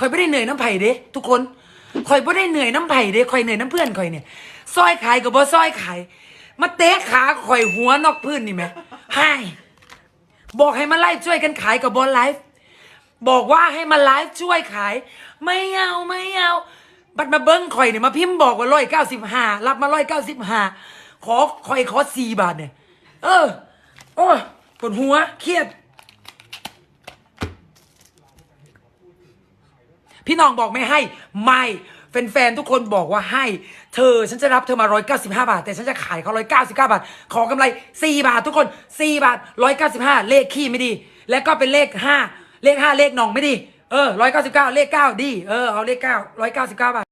คอยไม่ได้เหนื่อยน้ำไผ่เด้ทุกคนคอยไม่ได้เหนื่อยน้ำไผ่เด้คอยเหนื่อยน้ำเพื่อนคอยเนี่ยซอยขายกับบ่ซอยขายมาเตะขาคอยหัวนอกพื้นนี่ไหมให้บอกให้มาไล่ช่วยกันขายกับบอลไลฟ์บอกว่าให้มาไลฟ์ช่วยขาย ไม่เอาไม่เอาบัดมาเบิ้งคอยเนี่ยมาพิมพ์บอกว่าร้อยเก้าสิบห้ารับมาร้อยเก้าสิบห้าขอคอยขอสี่บาทเนี่ย เออ โอ้ยปวดหัวเครียด พี่น้องบอกไม่ให้ไม่แฟนๆทุกคนบอกว่าให้ เธอฉันจะรับเธอมา 195 บาท แต่ฉันจะขายเขา199 บาท ขอกำไร 4 บาททุกคน 4 บาท 195 เลขขี้ไม่ดี แล้วก็เป็นเลข 5 เลข 5 เลขหนองไม่ดี เออ 199 เลข 9 ดี เออ เอาเลข 9 199 บาท